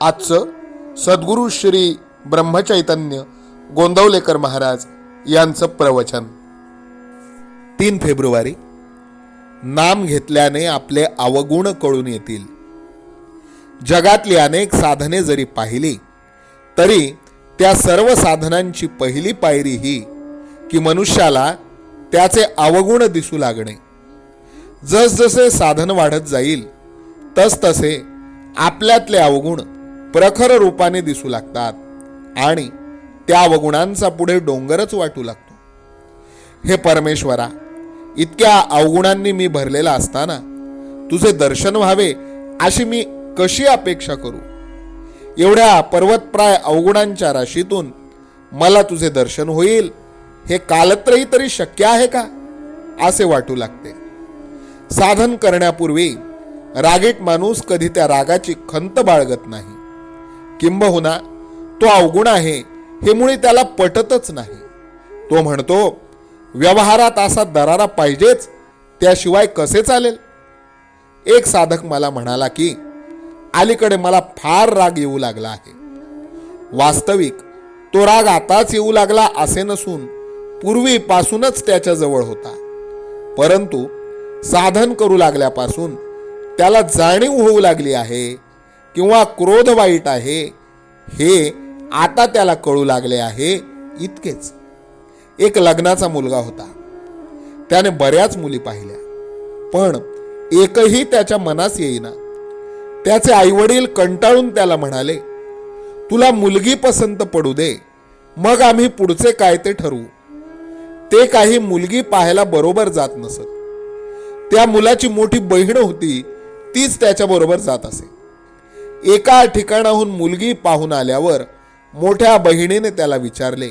आजचं सद्गुरू श्री ब्रह्मचैतन्य गोंदवलेकर महाराज यांचं प्रवचन. तीन फेब्रुवारी नाम घेतल्याने आपले अवगुण कळून येतील. जगातली अनेक साधने जरी पाहिली तरी त्या सर्व साधनांची पहिली पायरी ही की मनुष्याला त्याचे अवगुण दिसू लागणे. जसजसे साधन वाढत जाईल तसतसे आपल्यातले अवगुण प्रखर रूपाने दिसू लागतात आणि त्या अवगुणांचा पुढे डोंगरच वाटू लागतो. हे परमेश्वरा इतक्या अवगुणांनी मी भरलेला असताना तुझे दर्शन व्हावे अशी मी कशी अपेक्षा करू? एवढ्या पर्वतप्राय अवगुणांच्या राशीतून मला तुझे दर्शन होईल हे कालत्रही तरी शक्य आहे का? असे वाटू लागते. साधन करण्यापूर्वी रागीट माणूस कधी त्या रागाची खंत बाळगत नाही. किंबहुना तो अवगुण आहे हे मुळे त्याला पटतच नाही. तो म्हणतो व्यवहारात असा दरारा पाहिजेच त्याशिवाय कसे चालेल? एक साधक मला म्हणाला की अलीकडे मला फार राग येऊ लागला आहे. वास्तविक तो राग आताच येऊ लागला असे नसून पूर्वीपासूनच त्याच्याजवळ होता. परंतु साधन करू लागल्यापासून त्याला जाणीव होऊ लागली आहे किंवा क्रोध वाईट आहे हे आता त्याला कळू लागले आहे इतकेच. एक लग्नाचा मुलगा होता. त्याने बऱ्याच मुली पाहिल्या. पण एकही त्याच्या मनास येईना. त्याचे आईवडील कंटाळून त्याला म्हणाले तुला मुलगी पसंत पडू दे मग आम्ही पुढचे काय ते ठरवू. ते काही मुलगी पाहायला बरोबर जात नसत. त्या मुलाची मोठी बहीण होती तीच त्याच्याबरोबर जात असे. एका ठिकाणाहून मुलगी पाहून आल्यावर मोठ्या बहिणीने त्याला विचारले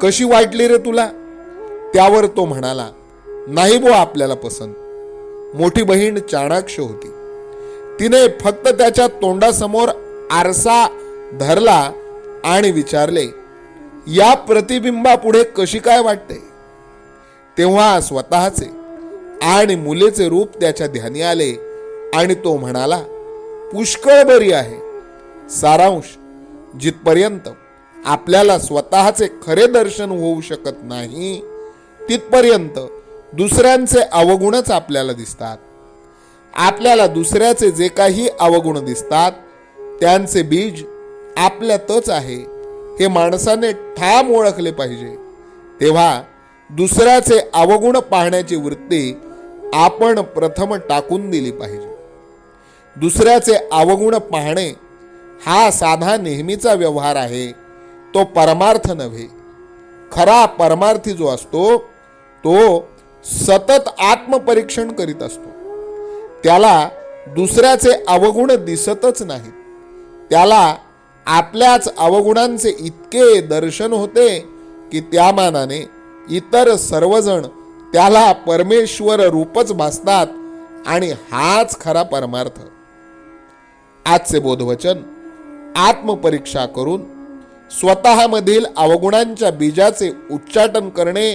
कशी वाटली रे तुला? त्यावर तो म्हणाला नाही बो आपल्याला पसंत. मोठी बहीण चाणाक्ष होती. तिने फक्त त्याच्या तोंडासमोर आरसा धरला आणि विचारले या प्रतिबिंबापुढे कशी काय वाटते? तेव्हा स्वतःचे आणि मुलेचे रूप त्याच्या ध्यानी आले आणि तो म्हणाला पुष्कळ बरी आहे. सारांश जिथपर्यंत आपल्याला स्वतःचे खरे दर्शन होऊ शकत नाही तिथपर्यंत दुसऱ्यांचे अवगुणच आपल्याला दिसतात. आपल्याला दुसऱ्याचे जे काही अवगुण दिसतात त्यांचे बीज आपल्यातच आहे हे माणसाने ठाम ओळखले पाहिजे. तेव्हा दुसऱ्याचे अवगुण पाहण्याची वृत्ती आपण प्रथम टाकून दिली पाहिजे. दुसऱ्याचे अवगुण पाहणे हा साधा नेहमीचा व्यवहार आहे. तो परमार्थ नव्हे. खरा परमार्थी जो असतो तो सतत आत्मपरीक्षण करीत असतो. त्याला दुसऱ्याचे अवगुण दिसतच नाहीत. त्याला आपल्याच अवगुणांचे इतके दर्शन होते की त्या मानाने इतर सर्वजण त्याला परमेश्वर रूपच भासतात आणि हाच खरा परमार्थ. आजचे बोधवचन आत्मपरीक्षा करून स्वतःमधील अवगुणांच्या बीजाचे उच्चाटन करणे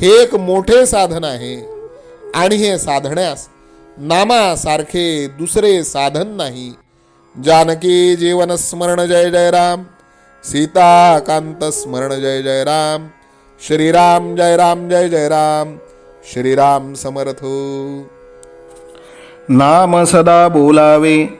हे एक मोठे साधन आहे. आणि हे साधण्यास नामासारखे दुसरे साधन नाही. जानकी जीवन स्मरण जय जय राम. सीताकांत स्मरण जय जय राम. श्रीराम जय राम जय जय राम. श्रीराम समर्थ. नाम सदा बोलावे.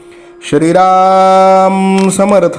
श्रीराम समर्थ।